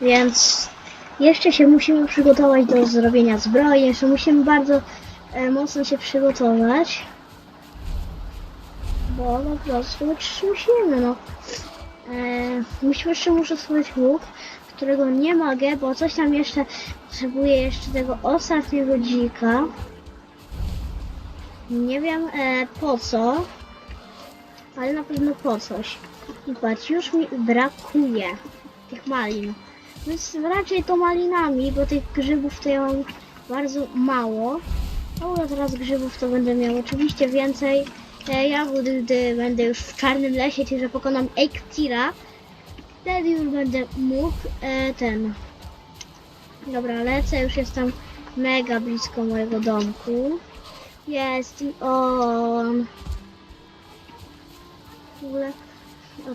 Więc jeszcze się musimy przygotować do zrobienia zbroi. Jeszcze musimy bardzo e, mocno się przygotować. Bo po prostu musimy, no. E, musimy jeszcze muszę stworzyć łuk, którego nie mogę, bo coś tam jeszcze potrzebuję jeszcze tego ostatniego dzika. Nie wiem e, po co, ale na pewno po coś. I patrz, już mi brakuje tych malin. Więc raczej to malinami, bo tych grzybów to ja mam bardzo mało. A teraz grzybów to będę miał oczywiście więcej e, jagód, gdy będę już w czarnym lesie, czyli że pokonam Eiktira. Wtedy już będę mógł e, ten. Dobra, lecę, już jestem mega blisko mojego domku. Jest i on. W ogóle o,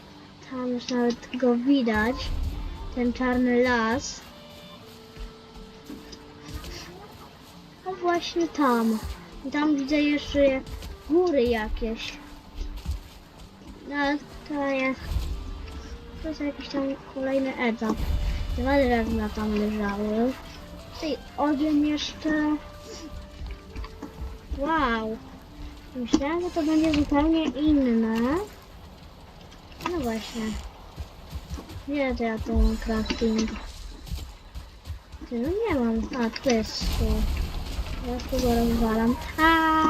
tam już nawet go widać. Ten czarny las. A właśnie tam. I tam widzę jeszcze góry jakieś. No to jest. To jest jakiś tam kolejny etap. Dwa drewna tam leżały. Tutaj ogień jeszcze. Wow. Myślałem, że to będzie zupełnie inne. No właśnie. Nie, to ja tu mam crafting. Ty, no nie mam. A, tu jest tu. Ja tu go rozwalam. A,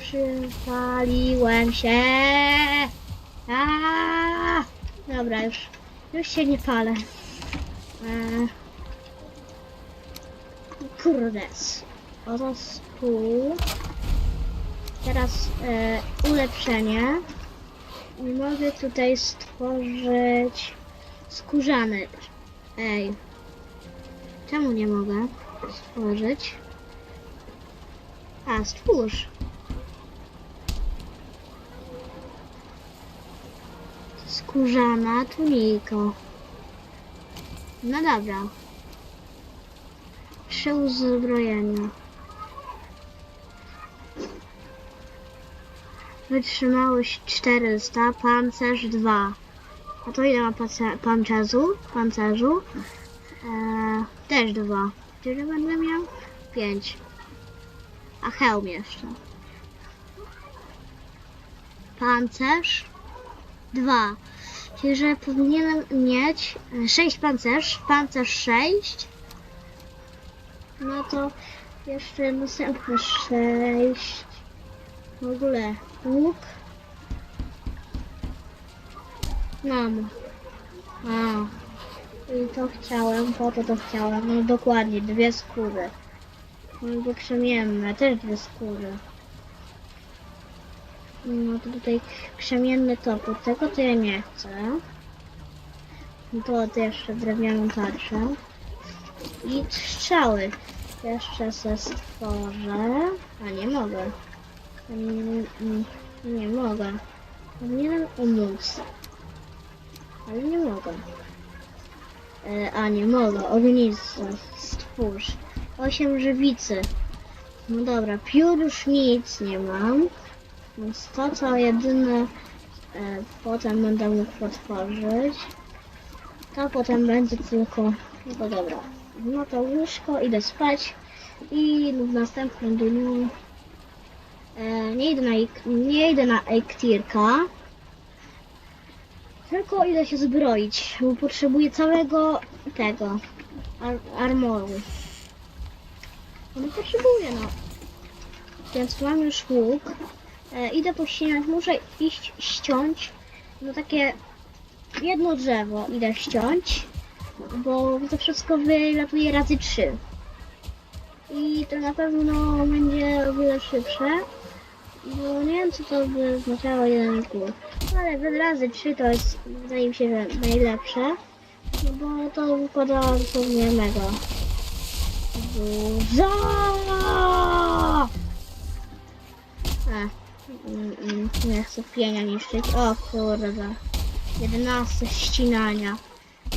Przypaliłem się. A, Dobra, już. Już się nie palę. E, kurde. Oto tu. Teraz e, ulepszenie. I mogę tutaj stworzyć skórzany. Ej. Czemu nie mogę stworzyć? A, stwórz. Skórzana tunika. No dobra. Trzy uzbrojenia. Wytrzymałość 400, pancerz 2. A to ile ma pancerzu? Pancerzu? Eee, też 2. Tyle będę miał? 5. A hełm jeszcze. Pancerz 2. Że powinienem mieć 6 pancerz, pancerz 6. No to jeszcze następne 6. W ogóle łuk. Mam. A. I to chciałem, po to to chciałem. No dokładnie, dwie skóry. No bo krzemienne, też dwie skóry. No to tutaj krzemienny topór, tego to ja nie chcę. No To, jeszcze drewnianą tarczę. I strzały. Jeszcze se stworzę. A nie mogę. Mm, mm, Nie mogę. Powinienem umóc. Ale nie mogę. E, a nie mogę. Ognisko. Stwórz. Osiem żywicy. No dobra, piór już nic nie mam. Więc to co jedyne e, potem będę mógł otworzyć. To potem będzie tylko. No dobra. No to łóżko, idę spać. I w następnym dniu E, nie idę na, nie idę na ektirka. Tylko idę się zbroić, bo potrzebuję całego tego ar armoru. No potrzebuję no. Więc mam już łuk. E, idę pościnać, muszę iść ściąć. No takie jedno drzewo idę ściąć, bo to wszystko wylatuje razy trzy. I to na pewno będzie o wiele szybsze. Bo nie wiem co to by oznaczało jeden kół. Ale wy- razy trzy to jest wydaje mi się, że najlepsze. No bo to wykłada dosłownie mega. Dużo! A, mm, nie chcę pienia niszczyć. O kurde. 11 ścinania.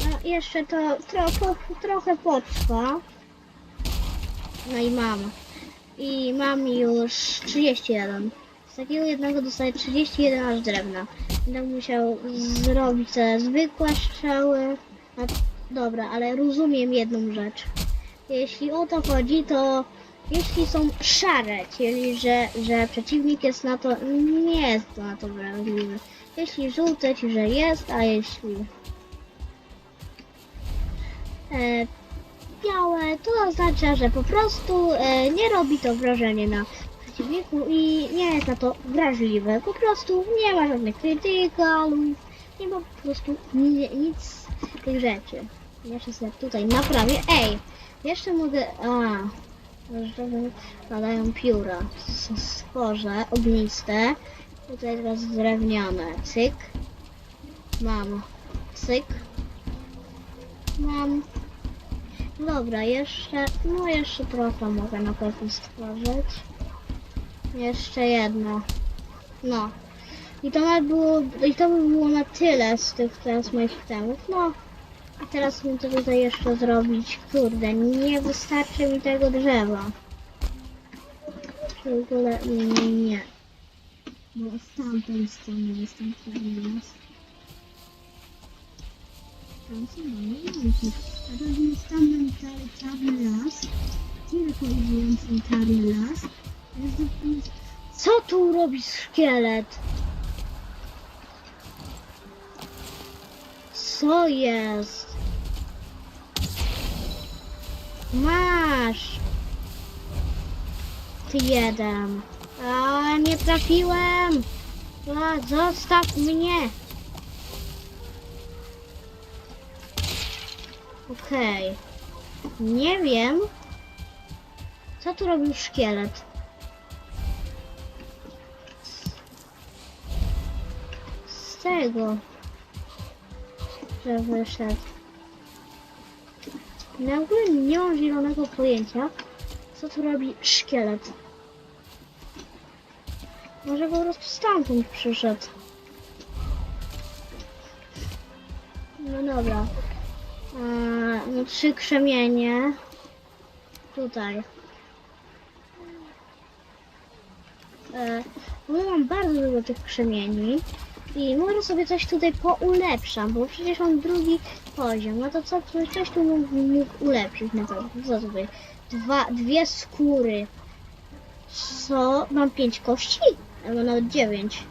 No jeszcze to trochę, trochę potrwa. No i mam. I mam już 31. Z takiego jednego dostaję 31 aż drewna. Będę musiał zrobić te zwykłe strzały. A, dobra, ale rozumiem jedną rzecz. Jeśli o to chodzi, to jeśli są szare, czyli że, że przeciwnik jest na to, nie jest na to wrażliwy. Jeśli żółte, czyli że jest, a jeśli e, białe, to oznacza, że po prostu e, nie robi to wrażenia na przeciwniku i nie jest na to wrażliwe. Po prostu nie ma żadnych krytykalów, nie ma po prostu ni, nic z tych rzeczy. Jeszcze sobie tutaj naprawię. Ej, jeszcze mogę... A, padają pióra. S- Stworzę ogniste. Tutaj teraz drewniane. Cyk. Mam. Cyk. Mam. Dobra, jeszcze, no jeszcze trochę mogę na pewno stworzyć. Jeszcze jedno. No. I to by było, i to by było na tyle z tych teraz moich temów. No. A teraz muszę tutaj jeszcze zrobić. Kurde, nie wystarczy mi tego drzewa. W ogóle nie. Bo z tamtej strony występuje las. Tam są łąki. A to jest tam czarny las. Tylko idzie czarny las. Co tu robi szkielet? Co jest? Masz! Ty jeden. A nie trafiłem! A, zostaw mnie! Okej. Nie wiem. Co tu robił szkielet? z tego, że wyszedł. Ogóle nie mam zielonego pojęcia, co tu robi szkielet. Może po prostu stamtąd przyszedł. No dobra. Eee, no trzy krzemienie. Tutaj. Eee, mam bardzo dużo tych krzemieni. I może sobie coś tutaj poulepszam, bo przecież mam drugi poziom. No to co, coś- tu mógł, ulepszyć na pewno. Co tutaj? Dwa, dwie skóry. Co? Mam pięć kości? Albo nawet dziewięć.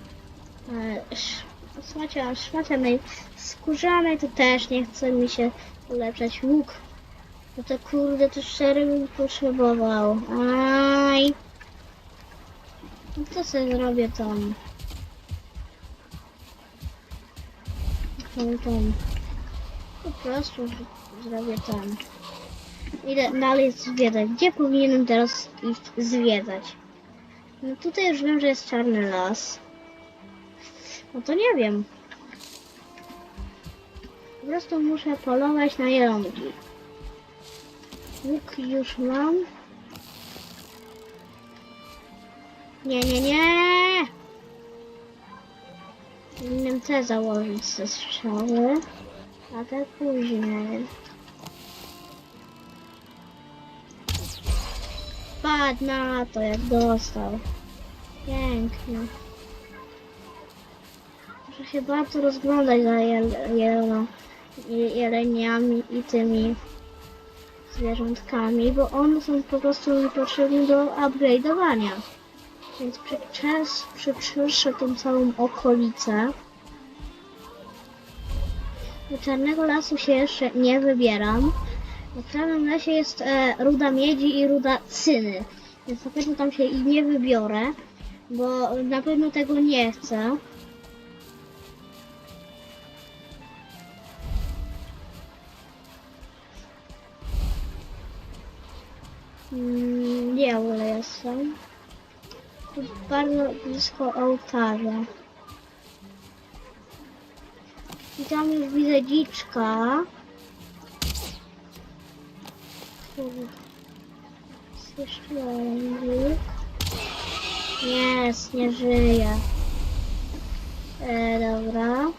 E, sz- Szmacia, szmacianej skórzanej to też nie chce mi się ulepszać łuk. No to kurde, to szczery bym potrzebował. Aj. No to sobie zrobię tam. Tą, tą. Po prostu zrobię tam. Idę dalej zwiedzać. Gdzie powinienem teraz iść zwiedzać? No tutaj już wiem, że jest czarny las. No to nie wiem. Po prostu muszę polować na jelonki. Łuk już mam. Nie, nie, nie! Powinienem te założyć ze strzały, a te później. Padł na to, jak dostał. Pięknie. Muszę się bardzo rozglądać za jel, jeleniami i tymi zwierzątkami, bo one są po prostu potrzebne do upgrade'owania. Więc przeczes, przeczyszczę tą całą okolicę. Do Czarnego Lasu się jeszcze nie wybieram. W Czarnym Lesie jest e, ruda miedzi i ruda cyny. Więc na pewno tam się i nie wybiorę, bo na pewno tego nie chcę. Mm, nie, jestem. Bardzo blisko ołtarza. I tam już widzę dziczka. Jest. Jest, nie żyje. E, dobra.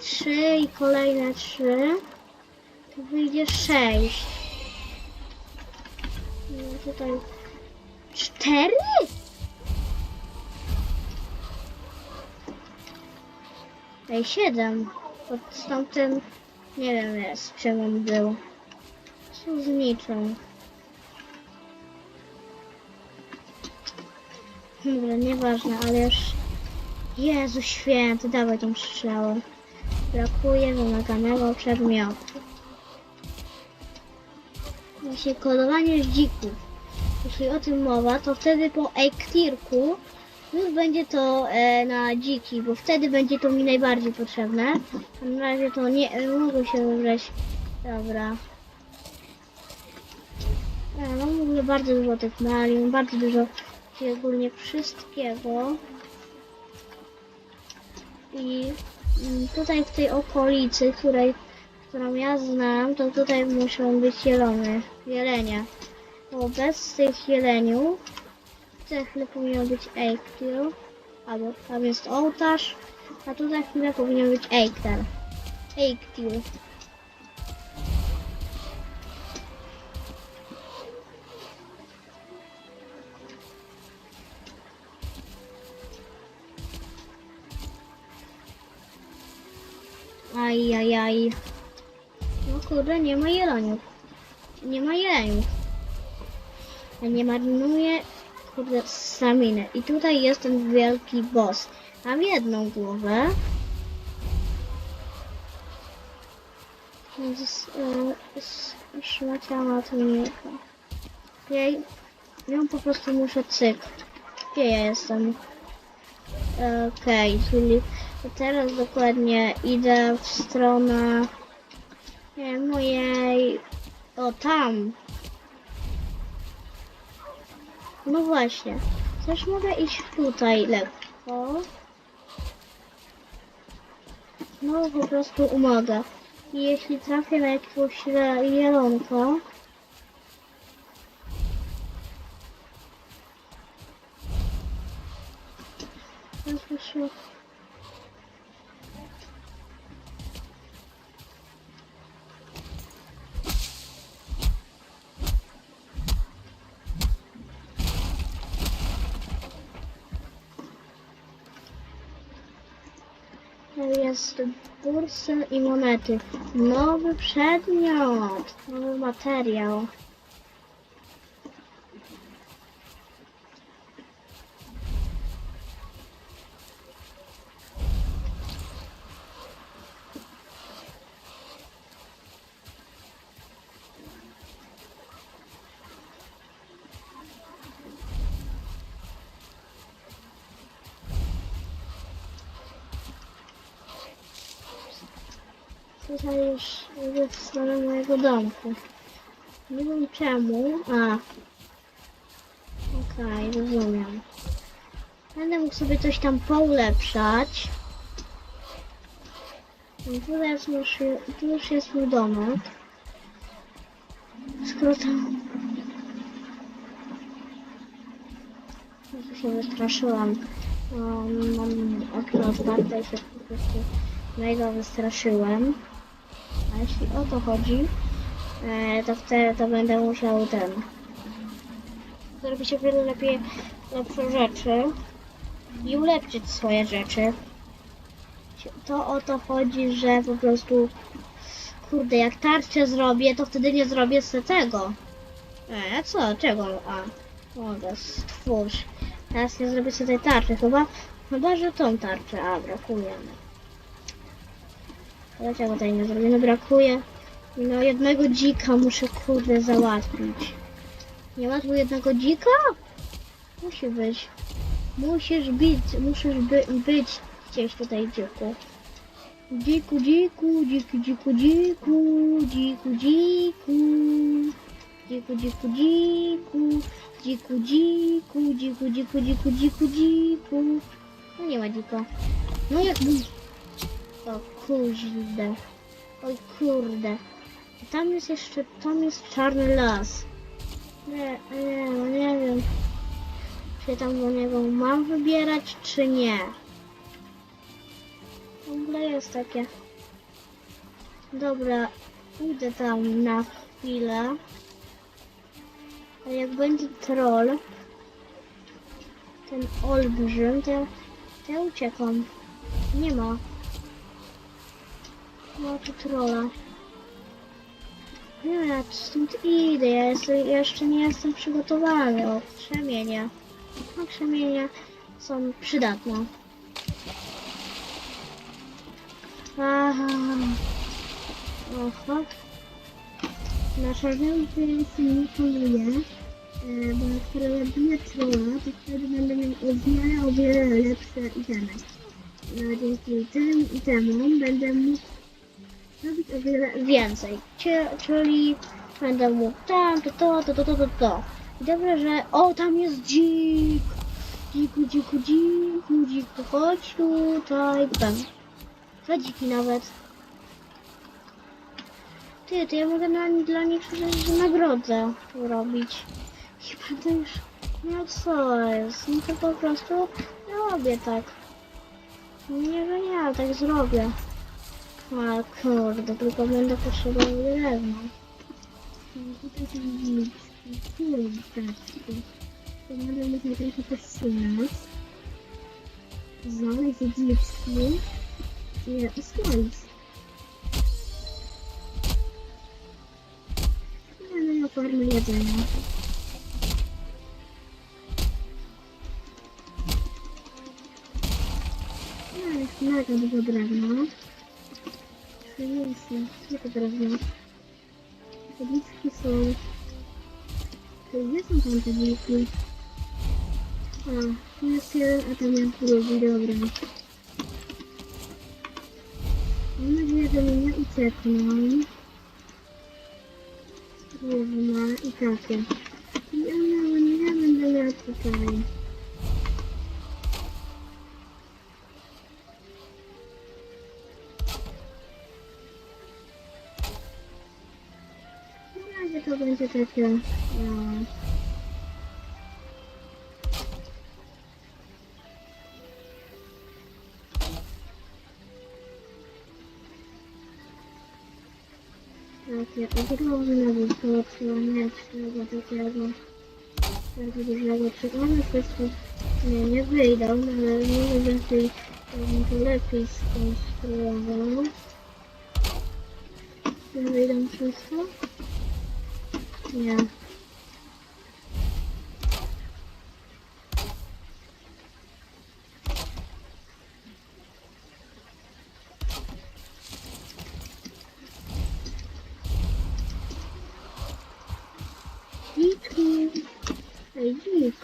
Trzy i kolejne trzy. Tu wyjdzie sześć. No tutaj cztery? Ej, siedem. Pod tamten, nie wiem jest, czym on był. Z niczym. Dobra, nieważne, ale już... Jezu święty, dawaj tą strzałę. Brakuje wymaganego przedmiotu. Jeśli kodowanie dzików. Jeśli o tym mowa, to wtedy po ektirku już będzie to e, na dziki, bo wtedy będzie to mi najbardziej potrzebne. Na razie to nie e, mogę się wybrać. Dobra. E, mam w ogóle bardzo dużo tych malin, bardzo dużo i ogólnie wszystkiego. I mm, tutaj w tej okolicy, której, którą ja znam, to tutaj muszą być jelony, jelenia. Bez tych jeleniów za chwilę powinien być Eiktil, albo tam jest ołtarz, a tu za chwilę powinien być Eiktar. Eiktil. Ajajaj. No kurde, nie ma jeloniów. Nie ma jeleniów. Ja nie marnuję kurde staminy. I tutaj jest ten wielki boss. Mam jedną głowę. Więc e, szmaciana to nie Ja ją po prostu muszę cyk. Gdzie ja jestem? Okej, czyli teraz dokładnie idę w stronę mojej... O, tam. No właśnie. Też mogę iść tutaj lekko. No po prostu mogę. I jeśli trafię na jakiegoś jelonka, i monety. Nowy przedmiot. Nowy materiał. Tutaj już idę w stronę mojego domku. Nie wiem czemu. A. Okej, rozumiem. Będę mógł sobie coś tam poulepszać. Jest już, tu już jest mój domek. Skoro tam... Ja się wystraszyłam. Um, mam okno otwarte i się po prostu mega wystraszyłem. A jeśli o to chodzi, e, to wtedy to będę musiał ten zrobić o wiele lepiej lepsze rzeczy i ulepszyć swoje rzeczy. To o to chodzi, że po prostu kurde, jak tarczę zrobię, to wtedy nie zrobię z tego. E, co? Czego? A, mogę, stwórz. Teraz nie zrobię sobie tej tarczy, chyba, chyba, że tą tarczę, a brakuje mi. Dlaczego tutaj nie zrobię? No brakuje. No jednego dzika muszę kurde załatwić. Nie ma tu jednego dzika? Musi być. Musisz być, musisz by, być gdzieś tutaj dziku. Dziku, dziku, dziku, dziku, dziku, dziku, dziku. Dziku, dziku, dziku. Dziku, dziku, dziku, dziku, dziku, dziku, dziku. No nie ma dzika. No jakby... O kurde. Oj kurde. Tam jest jeszcze, tam jest czarny las. Nie, nie, no nie wiem. Czy tam do niego mam wybierać, czy nie. W ogóle jest takie. Dobra, idę tam na chwilę. A jak będzie troll, ten olbrzym, to, ja- to ja uciekam. Nie ma. Ma tu trolla. Nie, ja stąd idę, ja jestem, jeszcze nie jestem przygotowany. O, krzemienie. No, krzemienia są przydatne. Aha. Oho. Na czarnym się nie poluje, e, bo skoro ja biję trolla, to wtedy będę miał o wiele, o wiele lepsze itemy. No dzięki tym itemom będę mógł robić o wiele Więcej. Czyli będę mógł tam, to, to, to, to, to, to, to. I dobrze, że... O, tam jest dzik! Dziku, dziku, dziku, dziku, chodź tutaj. Bam. Dwa dziki nawet. Ty, to ja mogę na, dla nich przecież nagrodę robić. Chyba to już... No co jest? No to po prostu robię tak. Nie, że nie, ale tak zrobię. A kurde, tylko będę potrzebował drewna. Będę musiał trochę posunąć. Znaleźć dziczki i. I Będę miał formę jedzenia. Mega dużo drewna. 30, tylko drewno. Tabliczki są. To gdzie są tam tabliczki? A, tu jest jeden, a tam jest drugi, dobra. Mam nadzieję, że mi nie uciekną. Równa i takie. I takie. No, takie ogromne wysokie, trzeba takiego bardzo dużego przykładu. Wszystko nie, nie wyjdą, ale może więcej to to lepiej skonstruował. Nie wyjdą wszystko? Nie. Dziki. Ej, dzik.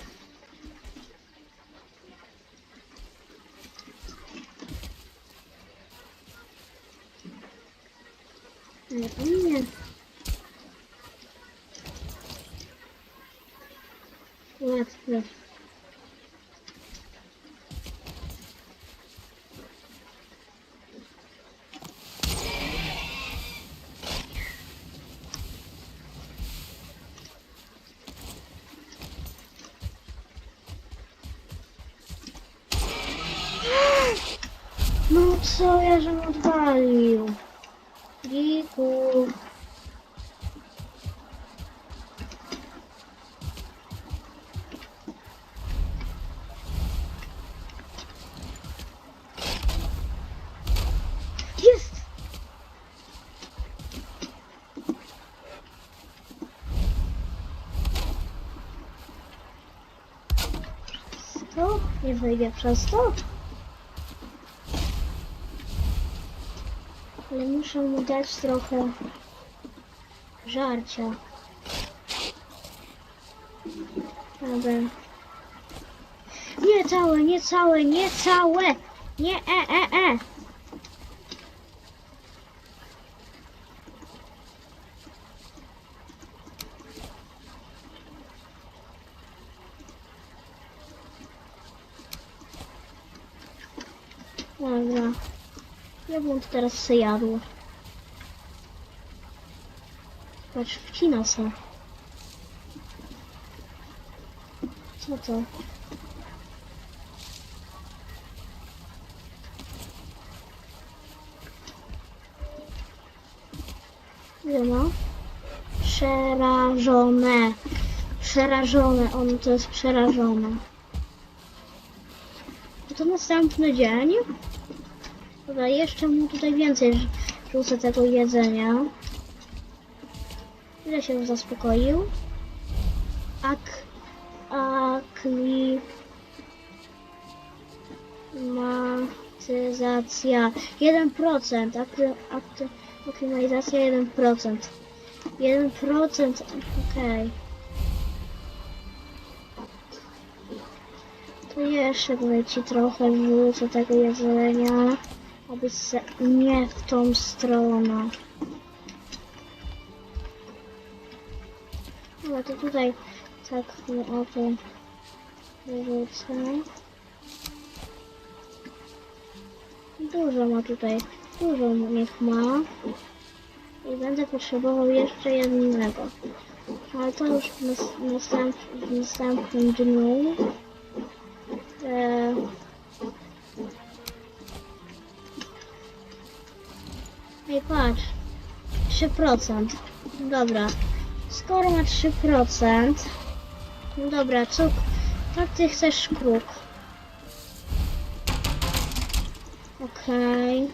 Ej, o nie wejdzie przez to. Ale muszę mu dać trochę żarcia. Dobra. Nie całe, nie całe, nie całe! Nie, e, e, e! Dobra. Ja bym teraz se jadł. Patrz, wcina se. Co to? Ma? Przerażone. Przerażone, on to jest przerażone. No to następny dzień. Dobra, jeszcze mu tutaj więcej rz- rzucę tego jedzenia. Ile się zaspokoił? Ak... Akli... Aklimatyzacja 1%. Akli, akli, aklimatyzacja 1%. 1%. Okej. To jeszcze tutaj ci trochę wrzucę tego jedzenia. Aby nie w tą stronę. Ale to tutaj tak no, o to wyrzucę. Dużo ma tutaj, dużo niech ma. I będę potrzebował jeszcze jednego. Ale to już w następnym dniu. E, Ej, patrz. 3%. Dobra. Skoro ma 3%. No dobra, co? Tak ty chcesz kruk. Okej.